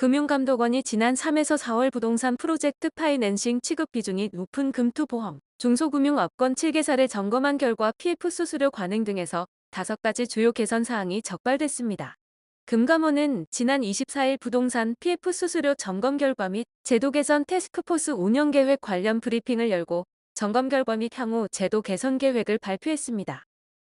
금융감독원이 지난 3에서 4월 부동산 프로젝트 파이낸싱 취급 비중이 높은 금투보험, 중소금융업권 7개사를 점검한 결과 PF 수수료 관행 등에서 5가지 주요 개선 사항이 적발됐습니다. 금감원은 지난 24일 부동산 PF 수수료 점검 결과 및 제도 개선 테스크포스 운영 계획 관련 브리핑을 열고 점검 결과 및 향후 제도 개선 계획을 발표했습니다.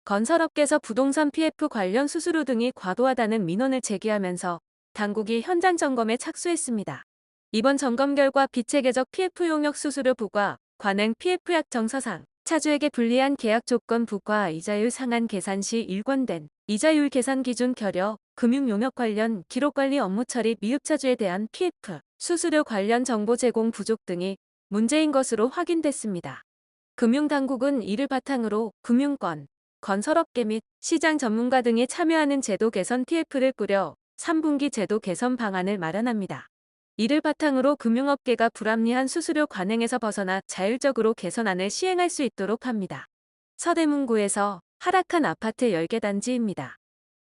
건설업계에서 부동산 PF 관련 수수료 등이 과도하다는 민원을 제기하면서 당국이 현장 점검에 착수했습니다. 이번 점검 결과 비체계적 PF 용역 수수료 부과, 관행 PF 약정 서상, 차주에게 불리한 계약 조건 부과 이자율 상한 계산 시 일관된 이자율 계산 기준 결여, 금융 용역 관련 기록 관리 업무 처리 미흡 차주에 대한 PF, 수수료 관련 정보 제공 부족 등이 문제인 것으로 확인됐습니다. 금융당국은 이를 바탕으로 금융권, 건설업계 및 시장 전문가 등이 참여하는 제도 개선 TF를 꾸려 3분기 제도 개선 방안을 마련합니다. 이를 바탕으로 금융업계가 불합리한 수수료 관행에서 벗어나 자율적으로 개선안을 시행할 수 있도록 합니다. 서대문구에서 하락한 아파트 10개 단지입니다.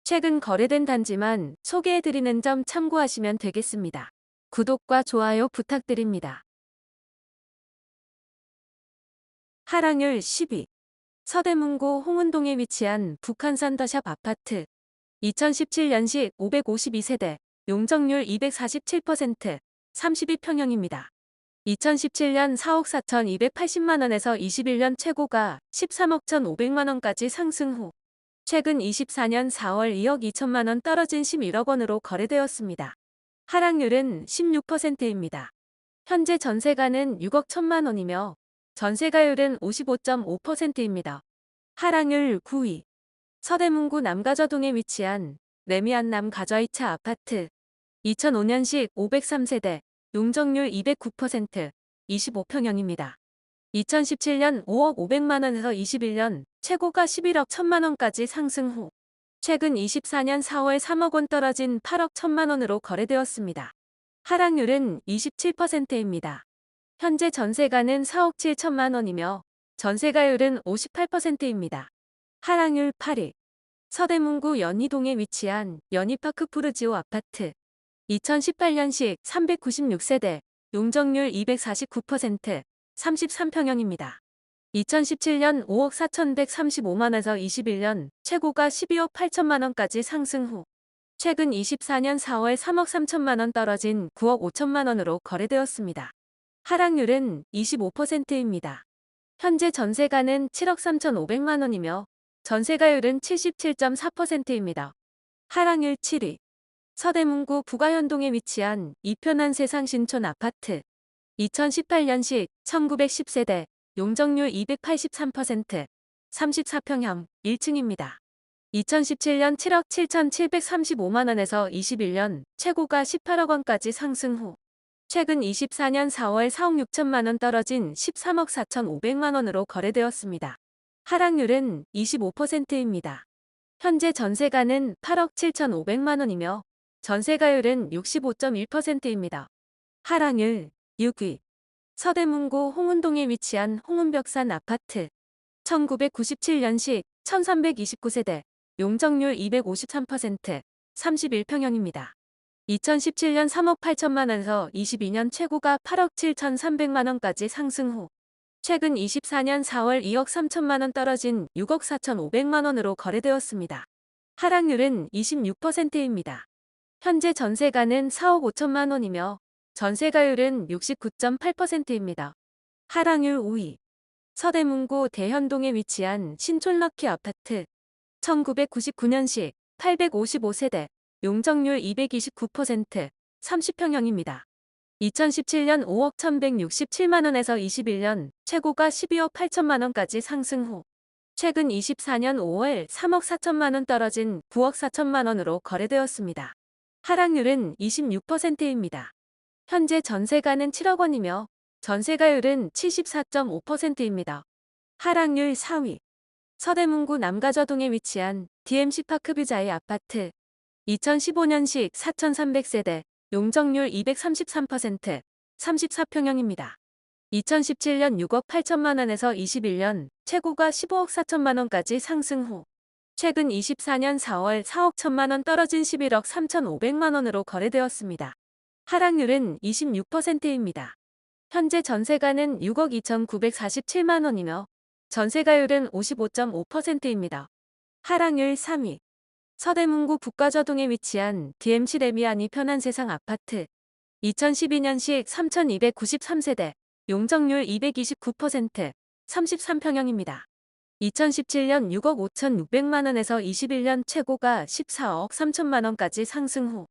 최근 거래된 단지만 소개해드리는 점 참고하시면 되겠습니다. 구독과 좋아요 부탁드립니다. 하락률 10위 서대문구 홍은동에 위치한 북한산 더샵 아파트 2017년식 552세대 용적률 247% 32평형입니다. 2017년 4억 4,280만원에서 21년 최고가 13억 1,500만원까지 상승 후 최근 24년 4월 2억 2천만원 떨어진 11억 원으로 거래되었습니다. 하락률은 16%입니다. 현재 전세가는 6억 1천만원이며 전세가율은 55.5%입니다. 하락률 9위 서대문구 남가좌동에 위치한 레미안 남 가좌이차 아파트 2005년식 503세대 용적률 209% 25평형입니다. 2017년 5억 500만원에서 21년 최고가 11억 1천만원까지 상승 후 최근 24년 4월 3억 원 떨어진 8억 1천만원으로 거래되었습니다. 하락률은 27%입니다. 현재 전세가는 4억 7천만 원이며 전세가율은 58%입니다. 하락률 8위 서대문구 연희동에 위치한 연희파크 푸르지오 아파트 2018년식 396세대 용적률 249% 33평형입니다. 2017년 5억 4,135만원에서 21년 최고가 12억 8천만원까지 상승 후 최근 24년 4월 3억 3천만원 떨어진 9억 5천만원으로 거래되었습니다. 하락률은 25%입니다. 현재 전세가는 7억 3,500만원이며 전세가율은 77.4%입니다. 하락률 7위 서대문구 부가현동에 위치한 이편한 세상 신촌 아파트 2018년식 1910세대 용적률 283% 34평형 1층입니다. 2017년 7억 7,735만원에서 21년 최고가 18억 원까지 상승 후 최근 24년 4월 4억 6천만원 떨어진 13억 4천5백만원으로 거래되었습니다. 하락률은 25%입니다. 현재 전세가는 8억 7천5백만원이며 전세가율은 65.1%입니다. 하락률 6위 서대문구 홍은동에 위치한 홍은벽산 아파트 1997년식 1329세대 용적률 253% 31평형입니다. 2017년 3억 8천만원에서 22년 최고가 8억 7천 3백만원까지 상승 후 최근 24년 4월 2억 3천만 원 떨어진 6억 4천5백만원으로 거래되었습니다. 하락률은 26%입니다. 현재 전세가는 4억 5천만 원이며 전세가율은 69.8%입니다. 하락률 5위 서대문구 대현동에 위치한 신촌럭키 아파트 1999년식 855세대 용적률 229% 30평형입니다. 2017년 5억 1167만원에서 21년 최고가 12억 8천만원까지 상승 후 최근 24년 5월 3억 4천만원 떨어진 9억 4천만원으로 거래되었습니다. 하락률은 26%입니다. 현재 전세가는 7억 원이며 전세가율은 74.5%입니다. 하락률 4위 서대문구 남가좌동에 위치한 DMC 파크뷰자의 아파트 2015년식 4,300세대 용적률 233% 34평형입니다. 2017년 6억 8천만 원에서 21년 최고가 15억 4천만 원까지 상승 후 최근 24년 4월 4억 천만 원 떨어진 11억 3천5백만 원으로 거래되었습니다. 하락률은 26%입니다. 현재 전세가는 6억 2,947만 원이며 전세가율은 55.5%입니다. 하락률 3위. 서대문구 북가저동에 위치한 DMC 레미안이 편한 세상 아파트. 2012년식 3,293세대, 용적률 229%, 33평형입니다. 2017년 6억 5,600만 원에서 21년 최고가 14억 3천만 원까지 상승 후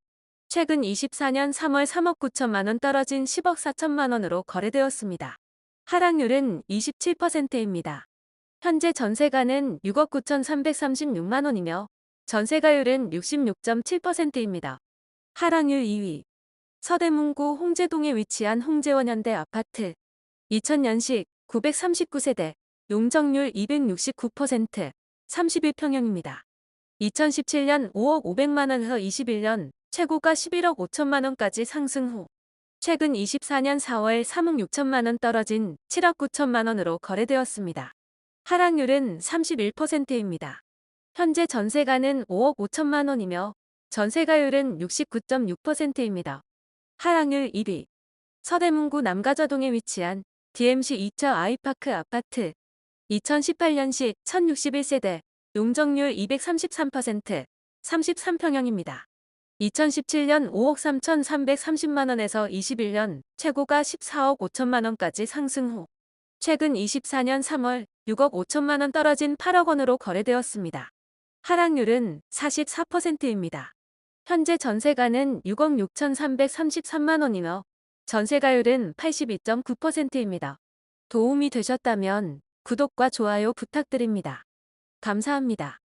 최근 24년 3월 3억 9천만 원 떨어진 10억 4천만 원으로 거래되었습니다. 하락률은 27%입니다. 현재 전세가는 6억 9,336만 원이며 전세가율은 66.7%입니다. 하락률 2위 서대문구 홍제동에 위치한 홍제원현대 아파트 2000년식 939세대 용적률 269% 31평형입니다. 2017년 5억 500만 원에서 21년 최고가 11억 5천만 원까지 상승 후 최근 24년 4월 3억 6천만 원 떨어진 7억 9천만 원으로 거래되었습니다. 하락률은 31%입니다. 현재 전세가는 5억 5천만 원이며 전세가율은 69.6%입니다. 하락률 1위 서대문구 남가저동에 위치한 DMC 2차 아이파크 아파트 2018년식 1061세대 용적률 233% 33평형입니다. 2017년 5억 3,330만 원에서 21년 최고가 14억 5천만 원까지 상승 후 최근 24년 3월 6억 5천만 원 떨어진 8억 원으로 거래되었습니다. 하락률은 44%입니다. 현재 전세가는 6억 6,333만 원이며 전세가율은 82.9%입니다. 도움이 되셨다면 구독과 좋아요 부탁드립니다. 감사합니다.